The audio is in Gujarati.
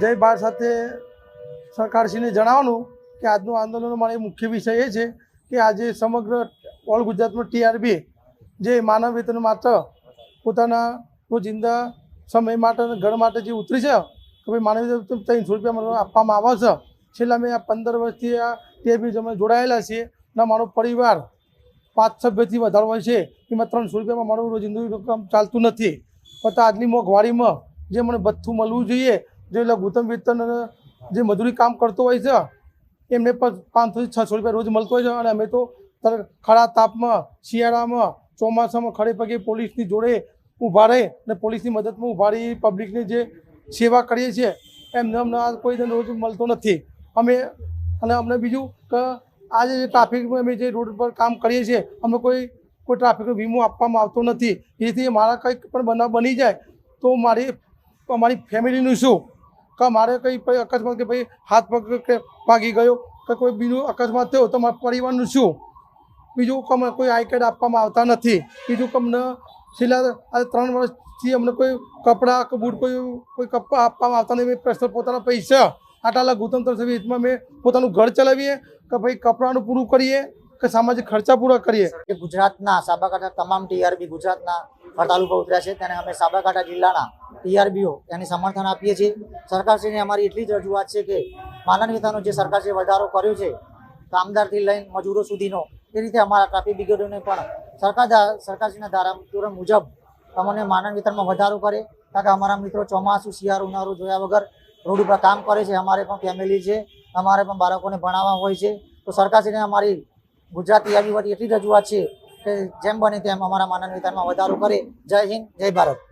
જય બાર સાથે સરકારશ્રીને જણાવવાનું કે આજનું આંદોલનનો મારો મુખ્ય વિષય એ છે કે આજે સમગ્ર ઓલ ગુજરાતમાં ટીઆરબી જે માનવ વેતન માત્ર પોતાના રોજિંદા સમય માટે ઘર માટે જે ઉતરી છે, કે ભાઈ માનવ વેતન ત્રણસો રૂપિયા આપવામાં આવે છે. છેલ્લા મેં આ પંદર વર્ષથી આ ટીઆરબી અમે જોડાયેલા છીએ અને મારો પરિવાર પાંચ સભ્યથી વધારો હોય છે, એમાં ત્રણસો રૂપિયામાં મારું રોજિંદુ કામ ચાલતું નથી. પણ આજની મોંઘવારીમાં જે મને ભથ્થું મળવું જોઈએ જે લઘુત્તમ વેતન જે મજૂરી કામ કરતો હોય છે, એમને પણ પાંચસોથી છસો રૂપિયા રોજ મળતો હોય છે. અને અમે તો ખરા તાપમાં, શિયાળામાં, ચોમાસામાં ખડે પગે પોલીસની જોડે ઊભા રહે અને પોલીસની મદદમાં ઊભા રહી, પબ્લિકની જે સેવા કરીએ છીએ, એમને અમને આ કોઈ રોજ મળતો નથી. અમે, અને અમને બીજું કે આજે જે ટ્રાફિકમાં અમે જે રોડ પર કામ કરીએ છીએ, અમને કોઈ કોઈ ટ્રાફિકનો વીમો આપવામાં આવતો નથી. જેથી મારા કંઈક પણ બનાવ બની જાય, તો મારી, અમારી ફેમિલીનું શું કે મારે કંઈ અકસ્માત કે ભાઈ હાથ પગ કે ભાગી ગયો કે કોઈ બીજું અકસ્માત થયો તો મારા પરિવારનું શું? બીજું કમ કોઈ આઈ કાર્ડ આપવામાં આવતા નથી. બીજું કમ ન છેલ્લા આ ત્રણ વર્ષથી અમને કોઈ કપડાં કે બૂટ કોઈ કોઈ કપડા આપવામાં આવતા નહીં પર્સનલ પોતાના પૈસા આટલા લઘુત્તમ સર્વિસમાં મેં પોતાનું ઘર ચલાવીએ કે ભાઈ કપડાનું પૂરું કરીએ કે સામાજિક ખર્ચા પૂરા કરીએ. કે ગુજરાતના સાબરકાંઠા તમામ ટીઆરબી ગુજરાતના હડતાલ ઉપર ઉતર્યા છે. તેને અમે સાબરકાંઠા જિલ્લાના ટીઆરબીઓ એને સમર્થન આપીએ છીએ. સરકારશ્રીને અમારી એટલી જ રજૂઆત છે કે માનવ વેતનનો જે સરકારશ્રીએ વધારો કર્યો છે, કામદારથી લઈને મજૂરો સુધીનો, એ રીતે અમારા ટ્રાફિક બ્રિગેડોને પણ સરકાર સરકારશ્રીના ધારા મુજબ અમને માનવ વિતરણમાં વધારો કરે કારણ કે અમારા મિત્રો ચોમાસું, શિયાળો, ઉનાળો જોયા વગર રોડ ઉપર કામ કરે છે. અમારે પણ ફેમિલી છે, અમારે પણ બાળકોને ભણાવવા હોય છે. તો સરકારશ્રીને અમારી ગુજરાતી આવી એટલી રજૂઆત છે કે જેમ બને તેમ અમારા માનવ વિતરણમાં વધારો કરે. જય હિન્દ, જય ભારત.